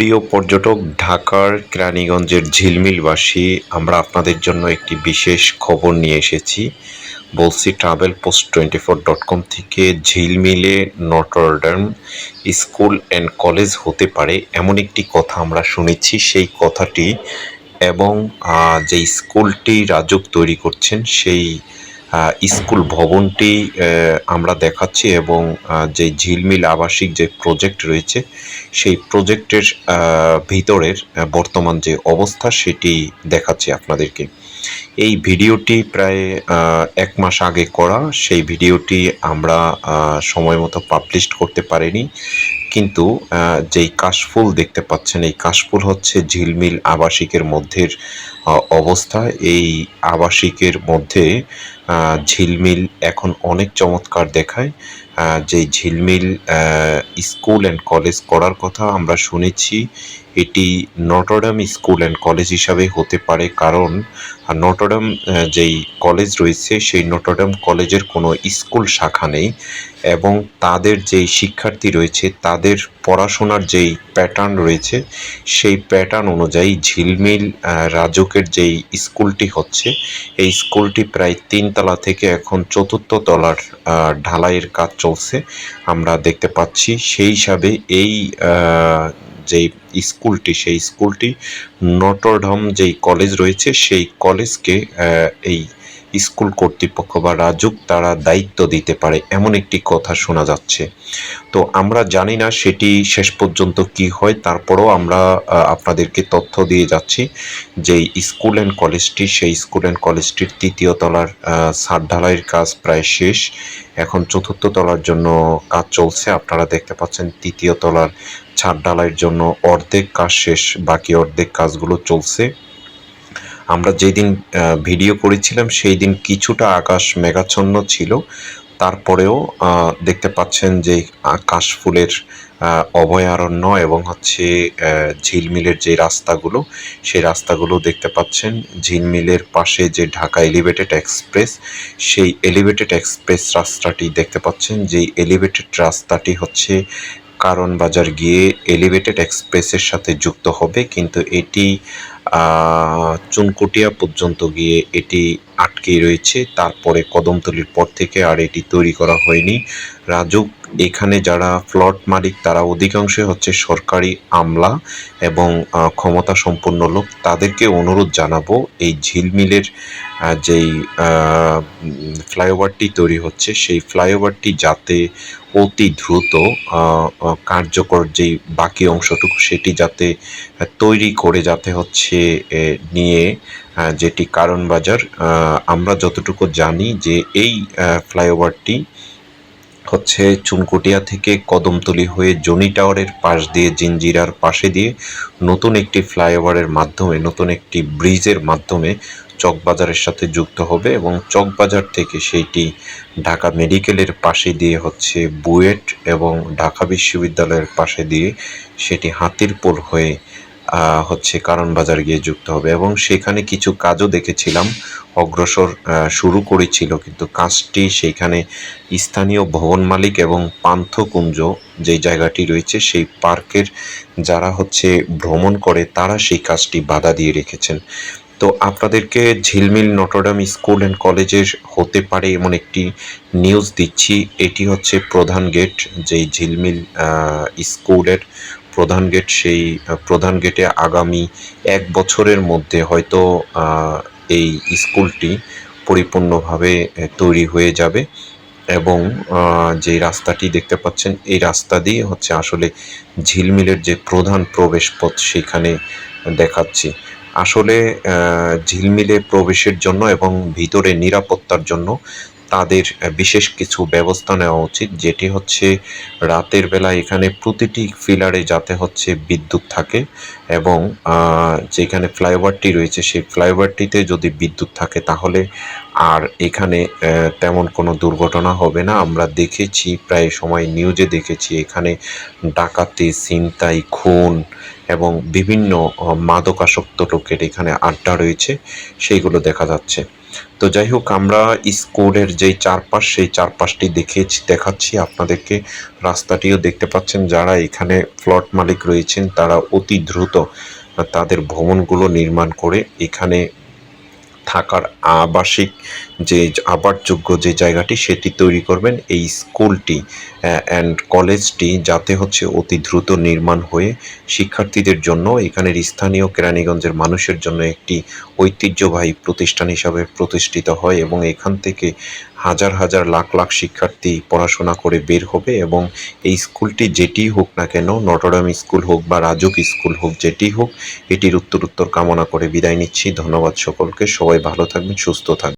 প্রিয় পর্যটক, ঢাকার কেরানীগঞ্জের ঝিলমিলবাসী, আমরা আপনাদের জন্য একটি বিশেষ খবর নিয়ে এসেছি। বলছি travel post twenty four dot com থেকে ঝিলমিলে Notre Dame school and college হতে পারে এমন একটি কথা আমরা শুনেছি। সেই কথাটি এবং যে স্কুলটি রাজুক তৈরি করছেন, সেই স্কুল ভবনটি আমরা দেখাচ্ছি এবং যে ঝিলমিল আবাসিক যে প্রজেক্ট রয়েছে, সেই প্রজেক্টের ভিতরের বর্তমান যে অবস্থা সেটি দেখাচ্ছি আপনাদেরকে। এই ভিডিওটি প্রায় এক মাস আগে করা, সেই ভিডিওটি আমরা সময় মতো পাবলিশ করতে পারিনি। কিন্তু যেই কাশফুল দেখতে পাচ্ছেন, এই কাশফুল হচ্ছে ঝিলমিল আবাসিকের মধ্যের অবস্থা। এই আবাসিকের মধ্যে ঝিলমিল এখন অনেক চমৎকার দেখায়। যে ঝিলমিল স্কুল অ্যান্ড কলেজ করার কথা আমরা শুনেছি, এটি নটরডাম স্কুল অ্যান্ড কলেজ হিসাবে হতে পারে। কারণ নটরডাম যেই কলেজ রয়েছে, সেই নটরডাম কলেজের কোনো স্কুল শাখা নেই এবং তাদের যেই শিক্ষার্থী রয়েছে, তাদের পড়াশোনার যেই প্যাটার্ন রয়েছে, সেই প্যাটার্ন অনুযায়ী ঝিলমিল রাজকের যেই স্কুলটি হচ্ছে, এই স্কুলটি প্রায় তিনতলা থেকে এখন চতুর্থ তলার ঢালাইয়ের কাজ চলছে, আমরা দেখতে পাচ্ছি সেই হিসাবে এই যে স্কুলটি, সেই স্কুলটি নটরডাম যেই কলেজ রয়েছে, সেই কলেজকে এই স্কুল কর্তৃপক্ষ বা রাজুক তারা দায়িত্ব দিতে পারে, এমন একটি কথা শোনা যাচ্ছে। তো আমরা জানি না সেটি শেষ পর্যন্ত কি হয়, তারপরও আমরা আপনাদেরকে তথ্য দিয়ে যাচ্ছি যে স্কুল অ্যান্ড কলেজটি, সেই স্কুল অ্যান্ড কলেজটির তৃতীয় তলার ছাদ ঢালাইয়ের কাজ প্রায় শেষ। এখন চতুর্থ তলার জন্য কাজ চলছে, আপনারা দেখতে পাচ্ছেন তৃতীয় তলার ছাদ ঢালাইয়ের জন্য অর্ধেক কাজ শেষ, বাকি অর্ধেক কাজগুলো চলছে। আমরা যেদিন ভিডিও করেছিলাম সেই দিন কিছুটা আকাশ মেঘাচ্ছন্ন ছিল। তারপরেও দেখতে পাচ্ছেন যে আকাশ ফুলের অভয়ারণ্য এবং হচ্ছে ঝিলমিলের যে রাস্তাগুলো, সেই রাস্তাগুলো দেখতে পাচ্ছেন। ঝিলমিলের পাশে যে ঢাকা এলিভেটেড এক্সপ্রেস, সেই এলিভেটেড এক্সপ্রেস রাস্তাটি দেখতে পাচ্ছেন। যেই এলিভেটেড রাস্তাটি হচ্ছে কারণ বাজার গিয়ে এলিভেটেড এক্সপ্রেসের সাথে যুক্ত হবে। কিন্তু এটি চুনকুটিয়া পর্যন্ত গিয়ে এটি আটকেই রয়েছে। তারপরে কদমতলির পর থেকে আর এটি তৈরি করা হয়নি। রাজুক, এখানে যারা ফ্লট মালিক, তারা অধিকাংশই হচ্ছে সরকারি আমলা এবং ক্ষমতা সম্পন্ন লোক। তাদেরকে অনুরোধ জানাব, এই ঝিলমিলের যেই ফ্লাইওভারটি তৈরি হচ্ছে, সেই ফ্লাইওভারটি যাতে অতি দ্রুত কার্যকর যেই বাকি অংশটুকু, সেটি যাতে তৈরি করে যাতে হচ্ছে নিয়ে যেটি কারণ বাজার আমরা যতটুকু জানি যে এই ফ্লাইওভারটি হচ্ছে চুনকুটিয়া থেকে কদমতলি হয়ে জনি টাওয়ারের পাশ দিয়ে জিঞ্জিরার পাশে দিয়ে নতুন একটি ফ্লাইওভারের মাধ্যমে, নতুন একটি ব্রিজের মাধ্যমে চকবাজারের সাথে যুক্ত হবে এবং চকবাজার থেকে সেইটি ঢাকা মেডিকেলের পাশে দিয়ে হচ্ছে বুয়েট এবং ঢাকা বিশ্ববিদ্যালয়ের পাশে দিয়ে সেটি হাতিরপুল হয়ে হচ্ছে কারণ বাজার গিয়ে যুক্ত হবে। এবং সেখানে কিছু কাজও দেখেছিলাম। অগ্রসর শুরু করেছিল, কিন্তু কাজটি সেইখানে স্থানীয় ভবন মালিক এবং পান্থকুঞ্জ যে জায়গাটি রয়েছে, সেই পার্কের যারা হচ্ছে ভ্রমণ করে, তারা সেই কাজটি বাধা দিয়ে রেখেছেন। তো আপনাদেরকে ঝিলমিল নটরডাম স্কুল অ্যান্ড কলেজের হতে পারে এমন একটি নিউজ দিচ্ছি। এটি হচ্ছে প্রধান গেট, যেই ঝিলমিল স্কুলের প্রধান গেট সেই প্রধান গেটে আগামী এক বছরের মধ্যে হয়তো এই স্কুলটি পরিপূর্ণভাবে তৈরি হয়ে যাবে এবং যে রাস্তাটি দেখতে পাচ্ছেন, এই রাস্তা দিয়ে হচ্ছে আসলে ঝিলমিলের যে প্রধান প্রবেশ পথ সেখানে দেখাচ্ছি। আসলে ঝিলমিলে প্রবেশের জন্য এবং ভিতরে নিরাপত্তার জন্য তাদের বিশেষ কিছু ব্যবস্থা নেওয়া উচিত, যেটি হচ্ছে রাতের বেলা এখানে প্রতিটি ফিলারে যাতে হচ্ছে বিদ্যুৎ থাকে এবং যেখানে ফ্লাইওভারটি রয়েছে সেই ফ্লাইওভারটিতে যদি বিদ্যুৎ থাকে তাহলে আর এখানে তেমন কোনো দুর্ঘটনা হবে না। আমরা দেখেছি প্রায় সময় নিউজে দেখেছি এখানে ডাকাতি, ছিনতাই, খুন এবং বিভিন্ন মাদকাসক্ত লোকের এখানে আড্ডা রয়েছে, সেইগুলো দেখা যাচ্ছে। তো যাই হোক আমরা স্কোরের যেই চারপাশ, সেই চারপাশটি দেখেছি, দেখাচ্ছি আপনাদেরকে। রাস্তাটিও দেখতে পাচ্ছেন, যারা এখানে ফ্লট মালিক রয়েছেন, তারা অতি দ্রুত তাদের ভবনগুলো নির্মাণ করে এখানে থাকার আবাসিক যে আবাসযোগ্য যে জায়গাটি সেটি তৈরি করবেন এই স্কুলটি অ্যান্ড কলেজটি যাতে হচ্ছে অতি দ্রুত নির্মাণ হয়ে শিক্ষার্থীদের জন্য এখানের স্থানীয় কেরানীগঞ্জের মানুষের জন্য একটি ঐতিহ্যবাহী প্রতিষ্ঠান হিসাবে প্রতিষ্ঠিত হয় এবং এখান থেকে হাজার হাজার লাখ লাখ শিক্ষার্থী পড়াশোনা করে বের হবে এবং এই স্কুলটি যেটি হোক না কেন, নটরডাম স্কুল হোক বা রাজুক স্কুল হোক, যেটি হোক, এটির উত্তর উত্তর কামনা করে বিদায় নিচ্ছি। ধন্যবাদ সকলকে। সবাই ভালো থাকবেন, সুস্থ থাকবেন।